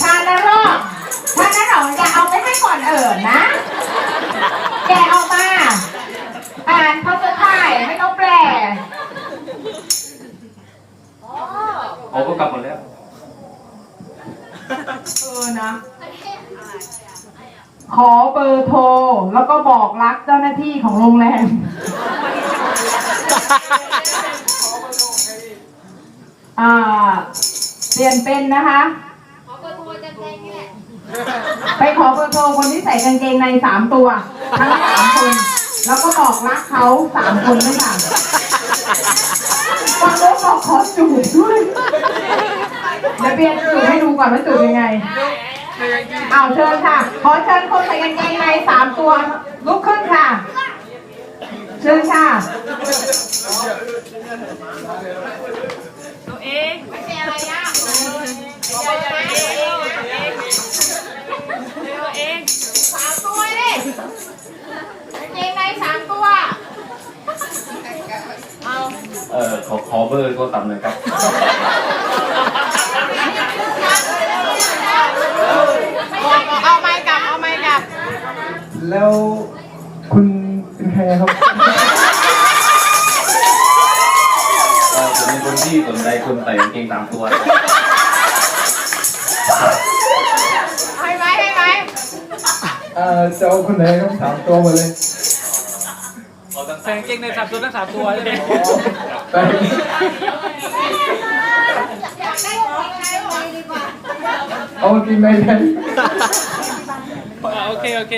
ชาละรอบชาละหรออย่าเอาไปให้ก่อนเอิญนะ แกะออกมาอ่านเขาจะถ่ายไม่ต้องแปลเขาก็กลับหมดแล้ว เออนะ ขอเบอร์โทร แล้วก็บอกรักเจ้าหน้าที่ของโรงแรม อ่า เปลี่ยนเป็นนะคะไปขอเบอร์โทรคนที่ใส่กางเกงในสามตัวทั้งสามคน แล้วก็บอกรักเขาสามคนด้วยค่ะฟังแล้วบอกขอจูบด้วยเดี๋ยวเปลี่ยนจูบให้ดูก่อนว่าจูบยังไง เอาเชิญค่ะ ขอเชิญคนใส่กางเกงในสามตัวลุกขึ้นค่ะ เชิญค่ะ ตัวเองไม่เป็นอะไรอะตัวเองสามตัวดิกางเกงในสามตัว เอ่อขอขอเบอร์โทรศัพท์หน่อยครับ เอาไม้กลับ เอาไม้กลับ แล้วคุณเป็นใครครับ เอ่อผมเป็นคนที่สนใจคนใส่กางเกงตามตัวให้ไหมให้ไหมเอ่อจะเอาคนไหนครับสามตัวหมดเลยใส่กางเกงในสามตัวทั้งสามตัวใช่ไหมไปอยากได้ของใครดีกว่า เอากินในแทนโอเค โอเค